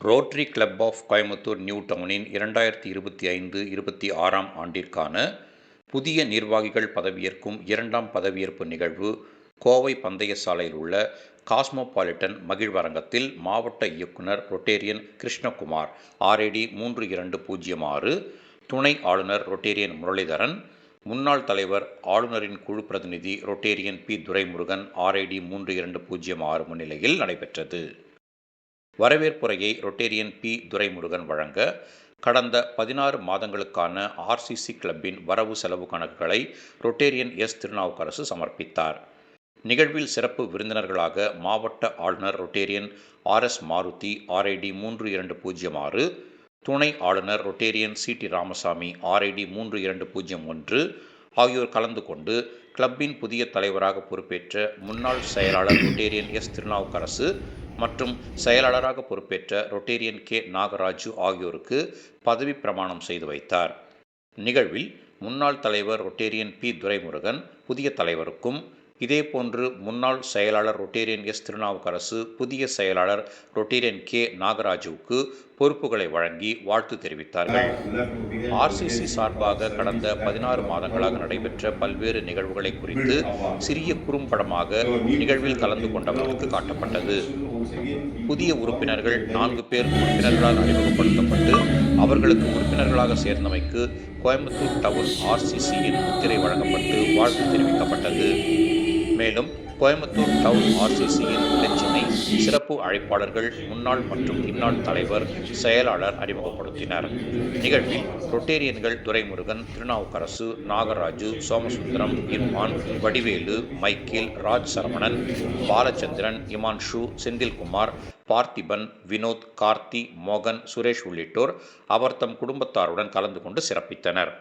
Rotary club of Coimbatore new டவுனின் இரண்டாயிரத்தி இருபத்தி ஐந்து இருபத்தி ஆறாம் ஆண்டிற்கான புதிய நிர்வாகிகள் பதவியேற்கும் இரண்டாம் பதவியேற்பு நிகழ்வு கோவை பந்தய சாலையில் உள்ள காஸ்மோபாலிட்டன் மகிழ்வரங்கத்தில் மாவட்ட இயக்குனர் ரொட்டேரியன் கிருஷ்ணகுமார் ஆர்ஏடி மூன்று இரண்டு பூஜ்ஜியம் ஆறு துணை ஆளுநர் ரொட்டேரியன் முரளிதரன் முன்னாள் தலைவர் ஆளுநரின் குழு பிரதிநிதி ரொட்டேரியன் பி துரைமுருகன் ஆர்ஐடி மூன்று இரண்டு பூஜ்ஜியம் ஆறு முன்னிலையில் நடைபெற்றது. வரவேற்புரையை ரொட்டேரியன் பி. துரைமுருகன் வழங்க கடந்த பதினாறு மாதங்களுக்கான ஆர்சிசி கிளப்பின் வரவு செலவு கணக்குகளை ரொட்டேரியன் எஸ். திருநாவுக்கரசு சமர்ப்பித்தார். நிகழ்வில் சிறப்பு விருந்தினர்களாக மாவட்ட ஆளுநர் Rotarian R. S. Maruthi RID மூன்று இரண்டு பூஜ்ஜியம் ஆறு துணை ஆளுநர் Rotarian C. D. Ramasamy RID மூன்று இரண்டு பூஜ்ஜியம் ஒன்று ஆகியோர் கலந்து கொண்டு கிளப்பின் புதிய தலைவராக பொறுப்பேற்ற முன்னாள் செயலாளர் ரொட்டேரியன் எஸ். திருநாவுக்கரசு மற்றும் செயலாளராக பொறுப்பேற்ற ரொட்டேரியன் கே. நாகராஜு ஆகியோருக்கு பதவி பிரமாணம் செய்து வைத்தார். நிகழ்வில் முன்னாள் தலைவர் ரொட்டேரியன் பி. துரைமுருகன் புதிய தலைவருக்கும் இதேபோன்று முன்னாள் செயலாளர் ரொட்டேரியன் எஸ். திருநாவுக்கரசு புதிய செயலாளர் ரொட்டேரியன் கே. நாகராஜுவுக்கு பொறுப்புகளை வழங்கி வாழ்த்து தெரிவித்தார்கள். ஆர்சிசி சார்பாக கடந்த பதினாறு மாதங்களாக நடைபெற்ற பல்வேறு நிகழ்வுகளை குறித்து சிறிய குறும்படமாக நிகழ்வில் கலந்து கொண்டவர்களுக்கு காட்டப்பட்டது. புதிய உறுப்பினர்கள் நான்கு பேர் உறுப்பினர்களால் அறிமுகப்படுத்தப்பட்டு அவர்களுக்கு உறுப்பினர்களாக சேர்ந்தமைக்கு கோயம்புத்தூர் டவுன் ஆர்சிசியின் முத்திரை வழங்கப்பட்டு வாழ்த்து தெரிவிக்கப்பட்டது. மேலும் கோயம்புத்தூர் டவுன் ஆர்சிசியின் இலச்சினை சிறப்பு அழைப்பாளர்கள் முன்னாள் மற்றும் இந்நாள் தலைவர் செயலாளர் அறிமுகப்படுத்தினர். நிகழ்வில் ரொட்டேரியன்கள் துரைமுருகன் திருநாவுக்கரசு நாகராஜு சோமசுந்தரம் இர்மான் வடிவேலு மைக்கேல் ராஜ் சரவணன் பாலச்சந்திரன் இமான்ஷு செந்தில்குமார் பார்த்திபன் வினோத் கார்த்தி மோகன் சுரேஷ் உள்ளிட்டோர் அவர் தம் குடும்பத்தாருடன் கலந்து கொண்டு சிறப்பித்தனர்.